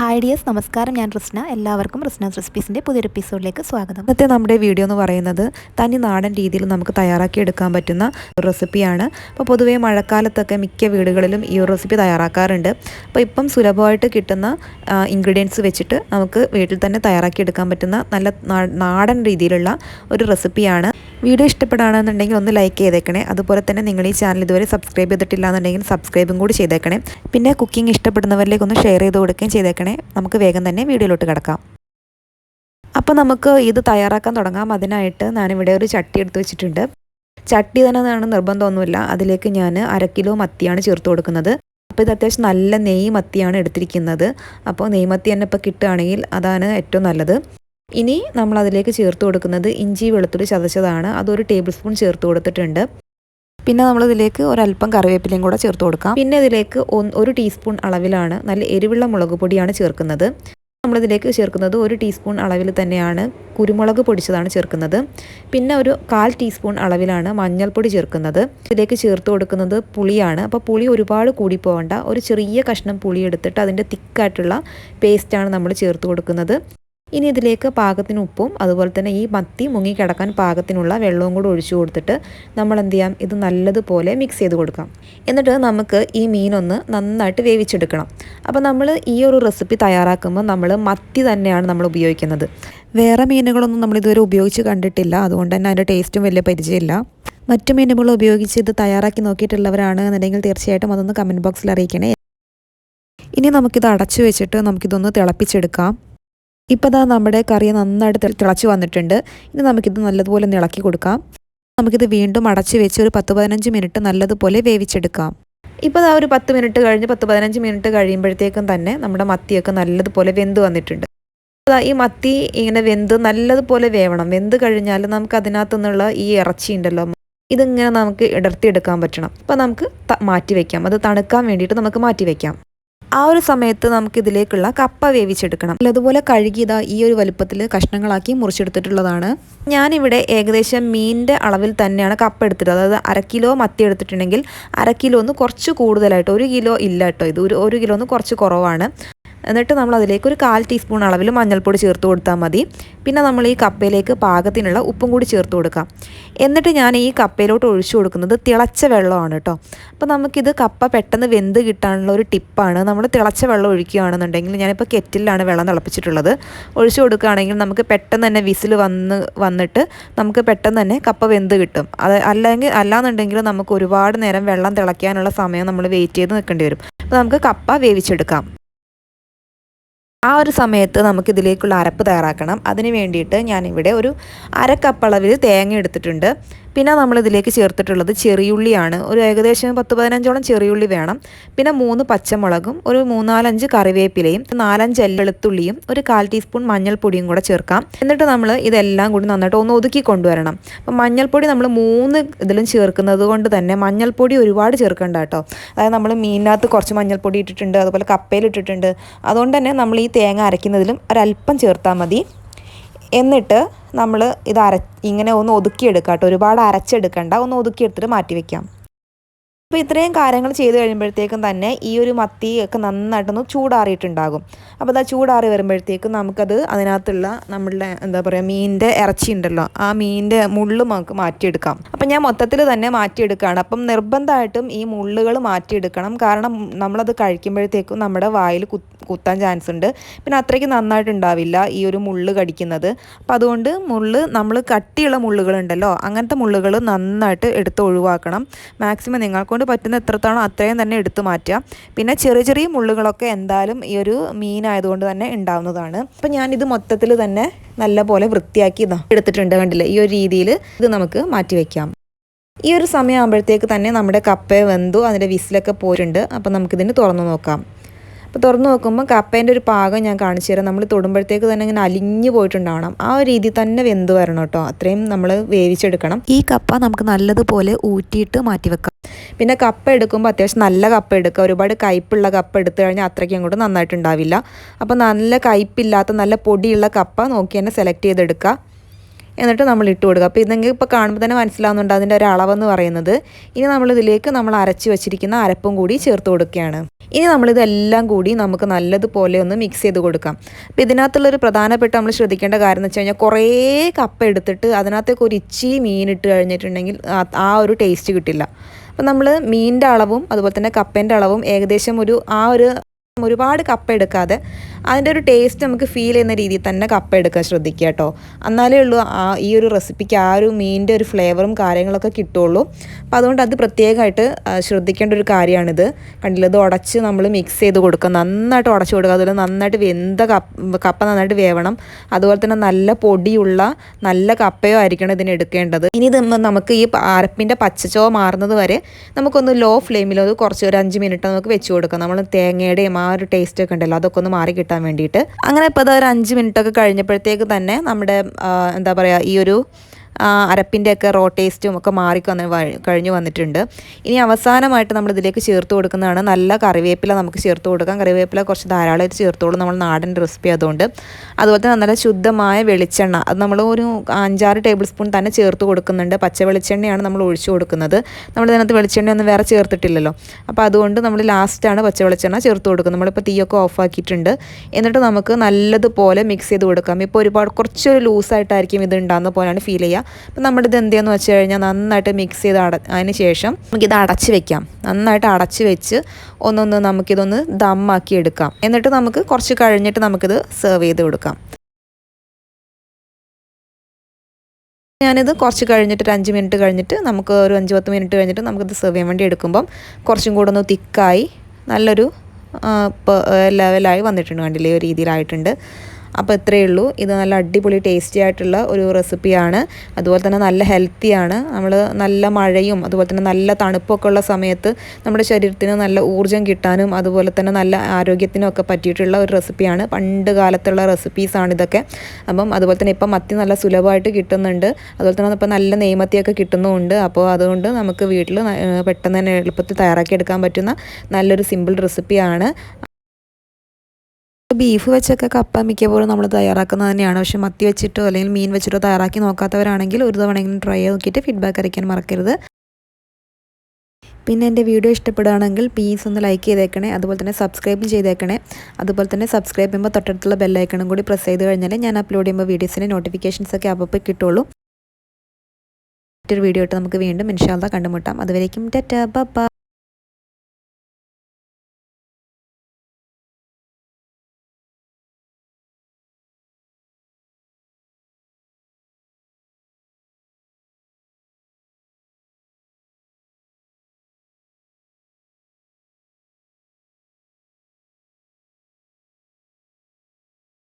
Hi dears നമസ്കാരം. ഞാൻ റിസ്ന. എല്ലാവർക്കും റിസ്നാസ് റെസിപ്പീസിന്റെ പുതിയൊരു എപ്പിസോഡിലേക്ക് സ്വാഗതം. ഇന്നത്തെ നമ്മുടെ വീഡിയോ എന്ന് പറയുന്നത് തനി നാടൻ രീതിയിൽ നമുക്ക് തയ്യാറാക്കി എടുക്കാൻ പറ്റുന്ന ഒരു റെസിപ്പിയാണ്. അപ്പോൾ പൊതുവേ മഴക്കാലത്തൊക്കെ മിക്ക വീടുകളിലും ഈ ഒരു റെസിപ്പി തയ്യാറാക്കാറുണ്ട്. അപ്പോൾ ഇപ്പം സുലഭമായിട്ട് കിട്ടുന്ന ഇൻഗ്രീഡിയൻസ് വെച്ചിട്ട് നമുക്ക് വീട്ടിൽ തന്നെ തയ്യാറാക്കി എടുക്കാൻ പറ്റുന്ന നല്ല നാടൻ രീതിയിലുള്ള ഒരു റെസിപ്പിയാണ്. വീഡിയോ ഇഷ്ടപ്പെടുകയാണെന്നുണ്ടെങ്കിൽ ഒന്ന് ലൈക്ക് ചെയ്തേക്കണേ. അതുപോലെ തന്നെ നിങ്ങൾ ഈ ചാനൽ ഇതുവരെ സബ്സ്ക്രൈബ് ചെയ്തിട്ടില്ല എന്നുണ്ടെങ്കിൽ സബ്സ്ക്രൈബും കൂടി ചെയ്തേക്കണേ. പിന്നെ കുക്കിംഗ് ഇഷ്ടപ്പെടുന്നവരിലേക്ക് ഒന്ന് ഷെയർ ചെയ്ത് കൊടുക്കുകയും ചെയ്തേക്കണേ. നമുക്ക് വേഗം തന്നെ വീഡിയോയിലോട്ട് കിടക്കാം. അപ്പോൾ നമുക്ക് ഇത് തയ്യാറാക്കാൻ തുടങ്ങാം. അതിനായിട്ട് ഞാനിവിടെ ഒരു ചട്ടി എടുത്ത് വെച്ചിട്ടുണ്ട്. ചട്ടി തന്നെ വേണം നിർബന്ധമൊന്നുമില്ല. അതിലേക്ക് ഞാൻ അര കിലോ മത്തിയാണ് ചേർത്ത് കൊടുക്കുന്നത്. അപ്പോൾ ഇത് അത്യാവശ്യം നല്ല നെയ് മത്തിയാണ് എടുത്തിരിക്കുന്നത്. അപ്പോൾ നെയ് മത്തി തന്നെ ഇപ്പോൾ കിട്ടുകയാണെങ്കിൽ അതാണ് ഏറ്റവും നല്ലത്. ഇനി നമ്മൾ അതിലേക്ക് ചേർത്ത് കൊടുക്കുന്നത് ഇഞ്ചി വെളുത്തുള്ളി ചതച്ചതാണ്. അതൊരു ടേബിൾ സ്പൂൺ ചേർത്ത് കൊടുത്തിട്ടുണ്ട്. പിന്നെ നമ്മൾ ഇതിലേക്ക് ഒരല്പം കറിവേപ്പിലയും കൂടെ ചേർത്ത് കൊടുക്കാം. പിന്നെ ഇതിലേക്ക് ഒരു ടീസ്പൂൺ അളവിലാണ് നല്ല എരിവുള്ള മുളക് പൊടിയാണ് ചേർക്കുന്നത്. നമ്മളിതിലേക്ക് ചേർക്കുന്നത് ഒരു ടീസ്പൂൺ അളവിൽ തന്നെയാണ് കുരുമുളക് പൊടിച്ചതാണ് ചേർക്കുന്നത്. പിന്നെ ഒരു കാൽ ടീസ്പൂൺ അളവിലാണ് മഞ്ഞൾപ്പൊടി ചേർക്കുന്നത്. ഇതിലേക്ക് ചേർത്ത് കൊടുക്കുന്നത് പുളിയാണ്. അപ്പോൾ പുളി ഒരുപാട് കൂടി പോകണ്ട ഒരു ചെറിയ കഷ്ണം പുളി എടുത്തിട്ട് അതിന്റെ തിക്കായിട്ടുള്ള പേസ്റ്റാണ് നമ്മൾ ചേർത്ത് കൊടുക്കുന്നത്. ഇനി ഇതിലേക്ക് പാകത്തിന് ഉപ്പും അതുപോലെ തന്നെ ഈ മത്തി മുങ്ങി മുങ്ങിക്കിടക്കാൻ പാകത്തിനുള്ള വെള്ളവും കൂടി ഒഴിച്ചു കൊടുത്തിട്ട് നമ്മൾ എന്ത് ചെയ്യാം? ഇത് നല്ലതുപോലെ മിക്സ് ചെയ്ത് കൊടുക്കാം. എന്നിട്ട് നമുക്ക് ഈ മീനൊന്ന് നന്നായിട്ട് വേവിച്ചെടുക്കണം. അപ്പോൾ നമ്മൾ ഈ ഒരു റെസിപ്പി തയ്യാറാക്കുമ്പോൾ നമ്മൾ മത്തി തന്നെയാണ് നമ്മൾ ഉപയോഗിക്കുന്നത്. വേറെ മീനുകളൊന്നും നമ്മൾ ഇതുവരെ ഉപയോഗിച്ച് കണ്ടിട്ടില്ല. അതുകൊണ്ട് തന്നെ അതിന്റെ ടേസ്റ്റും വലിയ പരിചയമില്ല. മറ്റു മീനുകൾ ഉപയോഗിച്ച് ഇത് തയ്യാറാക്കി നോക്കിയിട്ടുള്ളവരാണ് എന്നുണ്ടെങ്കിൽ തീർച്ചയായിട്ടും അതൊന്ന് കമന്റ് ബോക്സിൽ അറിയിക്കണേ. ഇനി നമുക്കിത് അടച്ചു വെച്ചിട്ട് നമുക്കിതൊന്ന് തിളപ്പിച്ചെടുക്കാം. ഇപ്പോൾ ദാ നമ്മുടെ കറി നന്നായിട്ട് തിളച്ച് വന്നിട്ടുണ്ട്. ഇനി നമുക്കിത് നല്ലതുപോലെ ഒന്ന് ഇളക്കി കൊടുക്കാം. നമുക്കിത് വീണ്ടും അടച്ച് വെച്ച് ഒരു പത്ത് പതിനഞ്ച് മിനിറ്റ് നല്ലതുപോലെ വേവിച്ചെടുക്കാം. ഇപ്പോൾ ആ ഒരു പത്ത് മിനിറ്റ് കഴിഞ്ഞ് പത്ത് പതിനഞ്ച് മിനിറ്റ് കഴിയുമ്പോഴത്തേക്കും തന്നെ നമ്മുടെ മത്തിയൊക്കെ നല്ലതുപോലെ വെന്ത് വന്നിട്ടുണ്ട്. ഈ മത്തി ഇങ്ങനെ വെന്ത് നല്ലതുപോലെ വേവണം. വെന്ത് കഴിഞ്ഞാൽ നമുക്ക് അതിനകത്തു നിന്നുള്ള ഈ ഇറച്ചി ഉണ്ടല്ലോ. ഇതിങ്ങനെ നമുക്ക് ഇടർത്തിയെടുക്കാൻ പറ്റണം. അപ്പോൾ നമുക്ക് മാറ്റി വയ്ക്കാം അത് തണുക്കാൻ വേണ്ടിയിട്ട് നമുക്ക് മാറ്റി വെക്കാം. ആ ഒരു സമയത്ത് നമുക്ക് ഇതിലേക്കുള്ള കപ്പ വേവിച്ചെടുക്കണം. അതുപോലെ കഴുകിയതാ ഈ ഒരു വലുപ്പത്തിൽ കഷ്ണങ്ങളാക്കി മുറിച്ചെടുത്തിട്ടുള്ളതാണ്. ഞാനിവിടെ ഏകദേശം മീനിന്റെ അളവിൽ തന്നെയാണ് കപ്പ എടുത്തിട്ട് അതായത് അര കിലോ മത്തി എടുത്തിട്ടുണ്ടെങ്കിൽ അര കിലോ ഒന്ന് കുറച്ച് കൂടുതലായിട്ട് ഒരു കിലോ ഇല്ല കേട്ടോ ഇത്. ഒരു ഒരു കിലോ ഒന്ന് കുറച്ച് കുറവാണ്. എന്നിട്ട് നമ്മൾ അതിലേക്ക് ഒരു കാൽ ടീസ്പൂൺ അളവിൽ മഞ്ഞൾപ്പൊടി ചേർത്ത് കൊടുത്താൽ മതി. പിന്നെ നമ്മൾ ഈ കപ്പയിലേക്ക് പാകത്തിനുള്ള ഉപ്പും കൂടി ചേർത്ത് കൊടുക്കാം. എന്നിട്ട് ഞാൻ ഈ കപ്പയിലോട്ട് ഒഴിച്ചു കൊടുക്കുന്നത് തിളച്ച വെള്ളമാണ് കേട്ടോ. അപ്പോൾ നമുക്കിത് കപ്പ പെട്ടെന്ന് വെന്ത് കിട്ടാനുള്ള ഒരു ടിപ്പാണ്. നമ്മൾ തിളച്ച വെള്ളം ഒഴിക്കുകയാണെന്നുണ്ടെങ്കിൽ ഞാനിപ്പോൾ കെറ്റിലാണ് വെള്ളം തിളപ്പിച്ചിട്ടുള്ളത്. ഒഴിച്ചു കൊടുക്കുകയാണെങ്കിൽ നമുക്ക് പെട്ടെന്ന് തന്നെ വിസിൽ വന്ന് വന്നിട്ട് നമുക്ക് പെട്ടെന്ന് തന്നെ കപ്പ വെന്ത് കിട്ടും. അത് അല്ലെങ്കിൽ അല്ലാന്നുണ്ടെങ്കിൽ നമുക്ക് ഒരുപാട് നേരം വെള്ളം തിളയ്ക്കാനുള്ള സമയം നമ്മൾ വെയിറ്റ് ചെയ്ത് നിൽക്കേണ്ടി വരും. അപ്പോൾ നമുക്ക് കപ്പ വേവിച്ചെടുക്കാം. ആ ഒരു സമയത്ത് നമുക്ക് ഇതിലേക്കുള്ള അരപ്പ് തയ്യാറാക്കണം. അതിന് വേണ്ടിയിട്ട് ഞാനിവിടെ ഒരു അര കപ്പ് അളവിൽ തേങ്ങ എടുത്തിട്ടുണ്ട്. പിന്നെ നമ്മൾ ഇതിലേക്ക് ചേർത്തിട്ടുള്ളത് ചെറിയുള്ളിയാണ്. ഒരു ഏകദേശം പത്ത് പതിനഞ്ചോളം ചെറിയുള്ളി വേണം. പിന്നെ മൂന്ന് പച്ചമുളകും ഒരു മൂന്നാലഞ്ച് കറിവേപ്പിലയും നാലഞ്ച് എല്ലെളുത്തുള്ളിയും ഒരു കാൽ ടീസ്പൂൺ മഞ്ഞൾപ്പൊടിയും കൂടെ ചേർക്കാം. എന്നിട്ട് നമ്മൾ ഇതെല്ലാം കൂടി നന്നായിട്ട് ഒന്ന് ഒതുക്കി കൊണ്ടുവരണം. അപ്പം മഞ്ഞൾപ്പൊടി നമ്മൾ മൂന്ന് ഇതിലും ചേർക്കുന്നത് കൊണ്ട് തന്നെ മഞ്ഞൾപ്പൊടി ഒരുപാട് ചേർക്കേണ്ട കേട്ടോ. അതായത് നമ്മൾ മീനിനകത്ത് കുറച്ച് മഞ്ഞൾപ്പൊടി ഇട്ടിട്ടുണ്ട് അതുപോലെ കപ്പയിൽ ഇട്ടിട്ടുണ്ട്. അതുകൊണ്ട് തന്നെ നമ്മൾ ഈ തേങ്ങ അരയ്ക്കുന്നതിലും ഒരല്പം ചേർത്താൽ മതി. എന്നിട്ട് നമ്മൾ ഇത് അര ഇങ്ങനെ ഒന്ന് ഒതുക്കിയെടുക്കാം കേട്ടോ. ഒരുപാട് അരച്ചെടുക്കണ്ട. ഒന്ന് ഒതുക്കിയെടുത്തിട്ട് മാറ്റി വെക്കാം. അപ്പോൾ ഇത്രയും കാര്യങ്ങൾ ചെയ്ത് കഴിയുമ്പോഴത്തേക്കും തന്നെ ഈ ഒരു മത്തി ഒക്കെ നന്നായിട്ടൊന്ന് ചൂടാറിയിട്ടുണ്ടാകും. അപ്പോൾ അത് ചൂടാറി വരുമ്പോഴത്തേക്കും നമുക്കത് അതിനകത്തുള്ള നമ്മളുടെ എന്താ പറയുക മീനിന്റെ ഇറച്ചി ഉണ്ടല്ലോ ആ മീനിന്റെ മുള്ള് നമുക്ക് മാറ്റിയെടുക്കാം. അപ്പം ഞാൻ മൊത്തത്തിൽ തന്നെ മാറ്റിയെടുക്കുകയാണ്. അപ്പം നിർബന്ധമായിട്ടും ഈ മുള്ളുകൾ മാറ്റിയെടുക്കണം. കാരണം നമ്മളത് കഴിക്കുമ്പോഴത്തേക്കും നമ്മുടെ വായിൽ കുത്ത് കുത്താൻ ചാൻസ് ഉണ്ട് പിന്നെ അത്രയ്ക്ക് നന്നായിട്ടുണ്ടാവില്ല ഈ ഒരു മുള്ള് കടിക്കുന്നത്. അപ്പോൾ അതുകൊണ്ട് മുള്ള് നമ്മൾ കട്ടിയുള്ള മുള്ളുകളുണ്ടല്ലോ അങ്ങനത്തെ മുള്ളുകൾ നന്നായിട്ട് എടുത്ത് ഒഴിവാക്കണം. മാക്സിമം നിങ്ങൾക്കൊണ്ട് പറ്റുന്ന എത്രത്താണോ അത്രയും തന്നെ എടുത്ത് മാറ്റുക. പിന്നെ ചെറിയ ചെറിയ മുള്ളുകളൊക്കെ എന്തായാലും ഈ ഒരു മീനായതുകൊണ്ട് തന്നെ ഉണ്ടാവുന്നതാണ്. അപ്പോൾ ഞാനിത് മൊത്തത്തിൽ തന്നെ നല്ലപോലെ വൃത്തിയാക്കി എടുത്തിട്ടുണ്ട് കണ്ടില്ലേ? ഈ ഒരു രീതിയിൽ ഇത് നമുക്ക് മാറ്റി വയ്ക്കാം ഈ ഒരു സമയമാകുമ്പോഴത്തേക്ക് തന്നെ നമ്മുടെ കപ്പ വെന്തു അതിന്റെ വിസിലൊക്കെ പോയിട്ടുണ്ട് അപ്പോൾ നമുക്കിതിന് തുറന്നു നോക്കാം. അപ്പോൾ തുറന്ന് നോക്കുമ്പോൾ കപ്പേന്റെ ഒരു പാകം ഞാൻ കാണിച്ചു തരാം. നമ്മൾ തൊടുമ്പോഴത്തേക്ക് തന്നെ ഇങ്ങനെ അലിഞ്ഞു പോയിട്ടുണ്ടാവണം. ആ ഒരു രീതിയിൽ തന്നെ വെന്ത് വരണം കേട്ടോ. അത്രയും നമ്മൾ വേവിച്ചെടുക്കണം. ഈ കപ്പ നമുക്ക് നല്ലതുപോലെ ഊറ്റിയിട്ട് മാറ്റി വെക്കാം പിന്നെ കപ്പ എടുക്കുമ്പോൾ അത്യാവശ്യം നല്ല കപ്പ എടുക്കുക. ഒരുപാട് കയ്പുള്ള കപ്പ എടുത്തു കഴിഞ്ഞാൽ അത്രയ്ക്ക് അങ്ങോട്ട് നന്നായിട്ടുണ്ടാവില്ല. അപ്പോൾ നല്ല കയ്പില്ലാത്ത നല്ല പൊടിയുള്ള കപ്പ നോക്കി തന്നെ സെലക്ട് ചെയ്തെടുക്കുക. എന്നിട്ട് നമ്മൾ ഇട്ട് കൊടുക്കുക. അപ്പോൾ ഇതെങ്കിൽ ഇപ്പോൾ കാണുമ്പോൾ തന്നെ മനസ്സിലാവുന്നുണ്ട് അതിന്റെ ഒരു അളവെന്ന് പറയുന്നത്. ഇനി നമ്മൾ ഇതിലേക്ക് നമ്മൾ അരച്ച് വെച്ചിരിക്കുന്ന അരപ്പും കൂടി ചേർത്ത് കൊടുക്കുകയാണ്. ഇനി നമ്മളിതെല്ലാം കൂടി നമുക്ക് നല്ലതുപോലെ ഒന്ന് മിക്സ് ചെയ്ത് കൊടുക്കാം. അപ്പോൾ ഇതിനകത്തുള്ളൊരു പ്രധാനപ്പെട്ട നമ്മൾ ശ്രദ്ധിക്കേണ്ട കാര്യം എന്ന് വെച്ച് കഴിഞ്ഞാൽ കുറേ കപ്പ എടുത്തിട്ട് അതിനകത്തേക്ക് ഒരു ഇച്ചി മീൻ ഇട്ട് കഴിഞ്ഞിട്ടുണ്ടെങ്കിൽ ആ- ഒരു ടേസ്റ്റ് കിട്ടില്ല. അപ്പം നമ്മൾ മീനിന്റെ അളവും അതുപോലെ തന്നെ കപ്പേന്റെ അളവും ഏകദേശം ഒരു ആ ഒരു ഒരുപാട് കപ്പ എടുക്കാതെ അതിന്റെ ഒരു ടേസ്റ്റ് നമുക്ക് ഫീൽ ചെയ്യുന്ന രീതിയിൽ തന്നെ കപ്പ എടുക്കാൻ ശ്രദ്ധിക്കുക കേട്ടോ. എന്നാലേ ഉള്ളൂ ആ ഈ ഒരു റെസിപ്പിക്ക് ആ ഒരു മീനിന്റെ ഒരു ഫ്ലേവറും കാര്യങ്ങളൊക്കെ കിട്ടുള്ളൂ അപ്പോൾ അതുകൊണ്ട് അത് പ്രത്യേകമായിട്ട് ശ്രദ്ധിക്കേണ്ട ഒരു കാര്യമാണിത്. കണ്ടില്ല? ഇത് ഉടച്ച് നമ്മൾ മിക്സ് ചെയ്ത് കൊടുക്കുക. നന്നായിട്ട് ഉടച്ച് കൊടുക്കുക. അതുപോലെ നന്നായിട്ട് വെന്ത കപ്പ നന്നായിട്ട് വേവണം. അതുപോലെ തന്നെ നല്ല പൊടിയുള്ള നല്ല കപ്പയോ ആയിരിക്കണം ഇതിന് എടുക്കേണ്ടത്. ഇനി ഇത് നമുക്ക് ഈ അരപ്പിന്റെ പച്ചച്ചോ മാറുന്നത് വരെ നമുക്കൊന്ന് ലോ ഫ്ലെയിമിൽ അത് കുറച്ച് ഒരു അഞ്ച് മിനിറ്റ് നമുക്ക് വെച്ച് കൊടുക്കാം. നമ്മൾ തേങ്ങയുടെയും ആ ഒരു ടേസ്റ്റ് ഒക്കെ ഉണ്ടല്ലോ അതൊക്കെ ഒന്ന് മാറി കിട്ടാൻ വേണ്ടിയിട്ട്. അങ്ങനെ ഇപ്പോൾ അത് ഒരു അഞ്ച് മിനിറ്റ് ഒക്കെ കഴിഞ്ഞപ്പോഴത്തേക്ക് തന്നെ നമ്മുടെ എന്താ പറയുക ഈ ഒരു അരപ്പിന്റെ ഒക്കെ റോ ടേസ്റ്റും ഒക്കെ മാറി വന്ന് വ- കഴിഞ്ഞു വന്നിട്ടുണ്ട്. ഇനി അവസാനമായിട്ട് നമ്മൾ ഇതിലേക്ക് ചേർത്ത് കൊടുക്കുന്നതാണ് നല്ല കറിവേപ്പില നമുക്ക് ചേർത്ത് കൊടുക്കാം. കറിവേപ്പില കുറച്ച് ധാരാളമായിട്ട് ചേർത്തോളൂ നമ്മൾ നാടൻ റെസിപ്പി അതുകൊണ്ട് അതുപോലെ തന്നെ നല്ല ശുദ്ധമായ വെളിച്ചെണ്ണ. അത് നമ്മൾ ഒരു അഞ്ചാറ് ടേബിൾ സ്പൂൺ തന്നെ ചേർത്ത് കൊടുക്കുന്നുണ്ട്. പച്ച വെളിച്ചെണ്ണയാണ് നമ്മൾ ഒഴിച്ചു കൊടുക്കുന്നത്. നമ്മൾ ഇതിനകത്ത് വെളിച്ചെണ്ണ ഒന്നും വേറെ ചേർത്തിട്ടില്ലല്ലോ. അപ്പോൾ അതുകൊണ്ട് നമ്മൾ ലാസ്റ്റാണ് പച്ച വെളിച്ചെണ്ണ ചേർത്ത് കൊടുക്കുന്നത്. നമ്മളിപ്പോൾ തീയൊക്കെ ഓഫാക്കിയിട്ടുണ്ട് എന്നിട്ട് നമുക്ക് നല്ലതുപോലെ മിക്സ് ചെയ്ത് കൊടുക്കാം. ഇപ്പോൾ ഒരുപാട് കുറച്ചൊരു ലൂസായിട്ടായിരിക്കും ഇത് ഉണ്ടാകുന്ന പോലെയാണ് ഫീൽ ചെയ്യുക. അപ്പോൾ നമ്മുടെ ഇത് എന്ത് ചെയ്യുന്നു വെച്ച് കഴിഞ്ഞാൽ നന്നായിട്ട് മിക്സ് ചെയ്ത് അട അതിന് ശേഷം നമുക്കിത് അടച്ച് വെക്കാം. നന്നായിട്ട് അടച്ച് വെച്ച് ഒന്നൊന്ന് നമുക്കിതൊന്ന് ദമ്മാക്കി എടുക്കാം. എന്നിട്ട് നമുക്ക് കുറച്ച് കഴിഞ്ഞിട്ട് നമുക്കിത് സെർവ് ചെയ്ത് കൊടുക്കാം. ഞാനിത് കുറച്ച് കഴിഞ്ഞിട്ട് ഒരു അഞ്ച് മിനിറ്റ് കഴിഞ്ഞിട്ട് നമുക്ക് ഒരു അഞ്ച് പത്ത് മിനിറ്റ് കഴിഞ്ഞിട്ട് നമുക്കിത് സെർവ് ചെയ്യാൻ വേണ്ടി എടുക്കുമ്പം കുറച്ചും കൂടെ ഒന്ന് തിക്കായി നല്ലൊരു ലെവലായി വന്നിട്ടുണ്ട് കണ്ടില്ലേ? ഒരു രീതിയിലായിട്ടുണ്ട്. അപ്പോൾ ഇത്രയേ ഉള്ളൂ. ഇത് നല്ല അടിപൊളി ടേസ്റ്റി ആയിട്ടുള്ള ഒരു റെസിപ്പിയാണ് അതുപോലെ തന്നെ നല്ല ഹെൽത്തിയാണ് നമ്മൾ നല്ല മഴയും അതുപോലെ തന്നെ നല്ല തണുപ്പൊക്കെ ഉള്ള സമയത്ത് നമ്മുടെ ശരീരത്തിന് നല്ല ഊർജം കിട്ടാനും അതുപോലെ തന്നെ നല്ല ആരോഗ്യത്തിനും ഒക്കെ പറ്റിയിട്ടുള്ള ഒരു റെസിപ്പിയാണ് പണ്ട് കാലത്തുള്ള റെസിപ്പീസാണ് ഇതൊക്കെ. അപ്പം അതുപോലെ തന്നെ ഇപ്പം മത്തി നല്ല സുലഭമായിട്ട് കിട്ടുന്നുണ്ട്. അതുപോലെ തന്നെ ഇപ്പം നല്ല നെയ്മത്തിയൊക്കെ കിട്ടുന്നുമുണ്ട്. അപ്പോൾ അതുകൊണ്ട് നമുക്ക് വീട്ടിൽ പെട്ടെന്ന് തന്നെ എളുപ്പത്തിൽ തയ്യാറാക്കി എടുക്കാൻ പറ്റുന്ന നല്ലൊരു സിമ്പിൾ റെസിപ്പിയാണ് ബീഫ് വെച്ചൊക്കെ കപ്പ മിക്കപ്പോഴും നമ്മൾ തയ്യാറാക്കുന്നത് തന്നെയാണ്. പക്ഷെ മത്തി വെച്ചിട്ടോ അല്ലെങ്കിൽ മീൻ വെച്ചിട്ടോ തയ്യാറാക്കി നോക്കാത്തവരാണെങ്കിൽ ഒരു തവണയെങ്കിലും ട്രൈ ചെയ്ത് നോക്കിയിട്ട് ഫീഡ്ബാക്ക് അറിയിക്കാൻ മറക്കരുത്. പിന്നെ എന്റെ വീഡിയോ ഇഷ്ടപ്പെടുകയാണെങ്കിൽ പ്ലീസ് ഒന്ന് ലൈക്ക് ചെയ്തേക്കണേ. അതുപോലെ തന്നെ സബ്സ്ക്രൈബും ചെയ്തേക്കണേ. അതുപോലെ തന്നെ സബ്സ്ക്രൈബ് ചെയ്യുമ്പോൾ തൊട്ടടുത്തുള്ള ബെല്ലൈക്കണും കൂടി പ്രസ് ചെയ്ത് കഴിഞ്ഞാൽ ഞാൻ അപ്ലോഡ് ചെയ്യുമ്പോൾ വീഡിയോസിന്റെ നോട്ടിഫിക്കേഷൻസ് ഒക്കെ അപ്പോൾ കിട്ടുള്ളൂ. മറ്റൊരു വീഡിയോ ആയിട്ട് നമുക്ക് വീണ്ടും ഇൻഷാല്ല കണ്ടുമുട്ടാം. അതുവരേക്കും ടെറ്റ ബ.